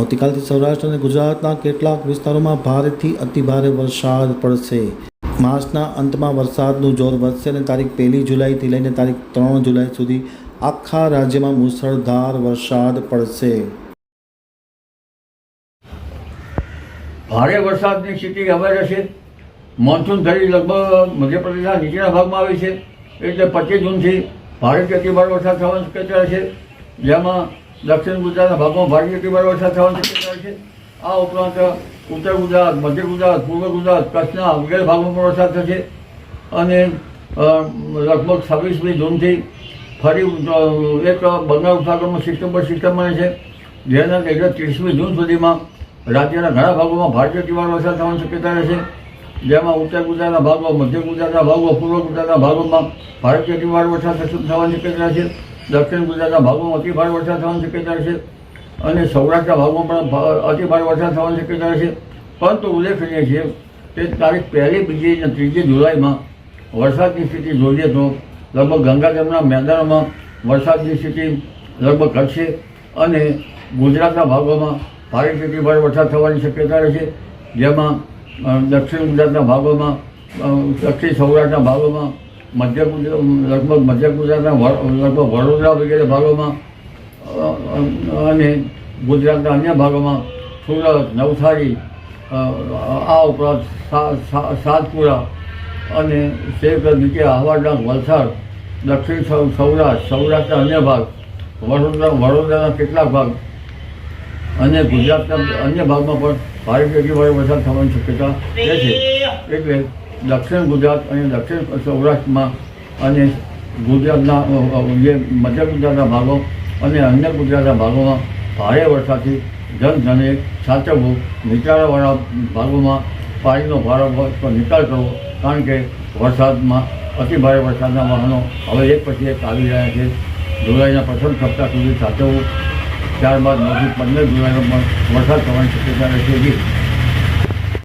આવતીકાલથી સૌરાષ્ટ્ર અને ગુજરાતના કેટલાક વિસ્તારોમાં ભારેથી અતિભારે વરસાદ પડશે. માર્ચના અંતમાં વરસાદનું જોર વધશે અને તારીખ પહેલી જુલાઈથી લઈને તારીખ ત્રણ જુલાઈ સુધી આખા રાજ્યમાં મુસળધાર વરસાદ પડશે. ભારે વરસાદની સ્થિતિ હવે રહેશે. મોન્સૂન ધરી લગભગ મધ્યપ્રદેશના નીચેના ભાગમાં આવી છે. એટલે પચીસ જૂનથી ભારે અતિભારે વરસાદ થવાની શક્યતા છે જેમાં દક્ષિણ ગુજરાતના ભાગમાં ભારે અતિભારે વરસાદ થવાની શક્યતા છે. આ ઉપરાંત ઉત્તર ગુજરાત, મધ્ય ગુજરાત, પૂર્વ ગુજરાત, કચ્છના વગેરે ભાગમાં પણ વરસાદ થશે. અને લગભગ છવ્વીસમી જૂનથી ફરી એક બંગાળ ઉપસાગરમાં સિસ્ટમ પર સિસ્ટમ બને છે. જેના લીધે ત્રીસમી જૂન સુધીમાં રાજ્યના ઘણા ભાગોમાં ભારતીય તિવાડ વરસાદ થવાની શક્યતા રહેશે. જેમાં ઉત્તર ગુજરાતના ભાગો મધ્ય ગુજરાતના ભાગો પૂર્વ ગુજરાતના ભાગોમાં ભારતીય તિવાડ વરસાદ થવાની શક્યતા રહેશે. દક્ષિણ ગુજરાતના ભાગોમાં અતિ ભારે વરસાદ થવાની શક્યતા છે અને સૌરાષ્ટ્રના ભાગમાં પણ અતિ ભારે વરસાદ થવાની શક્યતા છે. પરંતુ ઉલ્લેખનીય છે કે તારીખ પહેલી, બીજી અને ત્રીજી જુલાઈમાં વરસાદની સ્થિતિ જોઈએ તો લગભગ ગંગાજમના મેદાનમાં વરસાદની સ્થિતિ લગભગ ઘટશે અને ગુજરાતના ભાગોમાં ભારે સ્થિતિ ભારે વરસાદ થવાની શક્યતા રહેશે. જેમાં દક્ષિણ ગુજરાતના ભાગોમાં દક્ષિણ સૌરાષ્ટ્રના ભાગોમાં મધ્ય ગુજરાત, લગભગ મધ્ય ગુજરાતના લગભગ વડોદરા વગેરે ભાગોમાં અને ગુજરાતના અન્ય ભાગોમાં સુરત, નવસારી આ ઉપરાંત સાતપુરા અને શેખ નીચે આહવાડાંગ વલસાડ, દક્ષિણ સૌરાષ્ટ્ર, સૌરાષ્ટ્રના અન્ય ભાગ, વડોદરા, વડોદરાના કેટલાક ભાગ અને ગુજરાતના અન્ય ભાગમાં પણ ભારે ભારે વરસાદ થવાની શક્યતા રહેશે. એટલે દક્ષિણ ગુજરાત અને દક્ષિણ સૌરાષ્ટ્રમાં અને ગુજરાતના જે મધ્ય ગુજરાતના ભાગો અને અન્ય ગુજરાતના ભાગોમાં ભારે વરસાદથી જનધને સાચવવું નીચાણવાળા ભાગોમાં પાણીનો ભારો નિકાલ કરવો, કારણ કે વરસાદમાં, અતિ ભારે વરસાદના વાહનો હવે એક પછી એક આવી રહ્યા છે. જુલાઈના પ્રથમ સપ્તાહ સુધી સાચવવું, ત્યારબાદ નવથી પંદર જુલાઈનો પણ વરસાદ થવાની શક્યતા રહેશે.